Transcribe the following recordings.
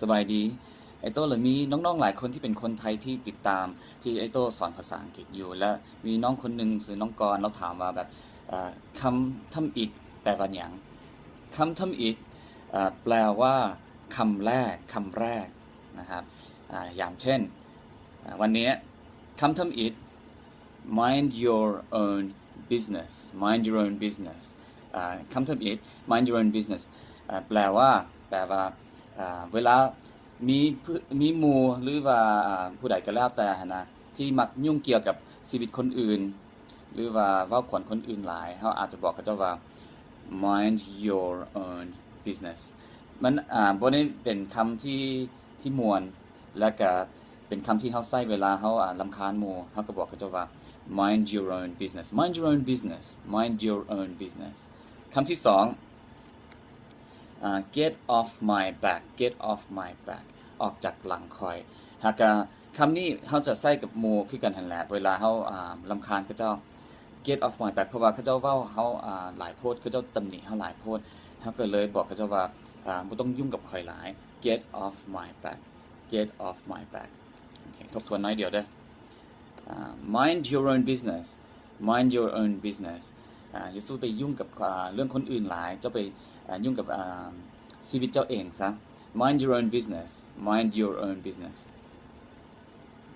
สบายดี ไอโต้เลยมีน้องๆหลายคนที่เป็นคนไทยที่ติดตามที่ไอโต้สอนภาษาอังกฤษอยู่ และมีน้องคนหนึ่งคือน้องกรเราถามว่าแบบคำทำอิดแปลว่าอย่างคำทำอิดแปลว่าคำแรกคำแรกนะครับออย่างเช่น วันนี้คำทำอิด mind your own business mind your own business อ่าคำทำอิด mind your own business แปลว่าแปลว่าอ่า เวลามีมีหมู่หรือว่าผู้ใดก็แล้วแต่นะที่มักยุ่งเกี่ยวกับชีวิตคนอื่น หรือว่าว่าขวัญคนอื่นหลายเขาอาจจะบอกกับเจ้าว่า mind your own business มันอ่าบนนี้เป็นคำที่ที่มวลและก็เป็นคำที่เขาใช้เวลาเขาอ่าลำคาญหมู่เขาก็บอกกับเจ้าว่า mind your own business mind your own business mind your own business คำที่สอง get off my back get off my back ออกจากหลังคอย หากคำนี้เขาจะใส่กับมูคือกันหันแหละเวลาเขาลำคาญกับเจ้า get off my back เพราะว่าเขาเจ้าเว้าเขาหลายโพดเขาเจ้าตำหนิเขาหลายโพดเขาก็เลยบอกเขาเจ้าว่าอ่าไม่ต้องยุ่งกับข่อยหลาย get off my back get off my back ทบทวนน้อยเดียวเด้อ mind your own business mind your own business อย่าสู้ไปยุ่งกับเรื่องคนอื่นหลาย เจ้าไปยุ่งกับชีวิตเจ้าเองซะ mind your own business mind your own business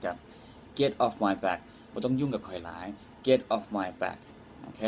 กับ get off my back ไม่ต้องยุ่งกับใครหลาย get off my back โอเค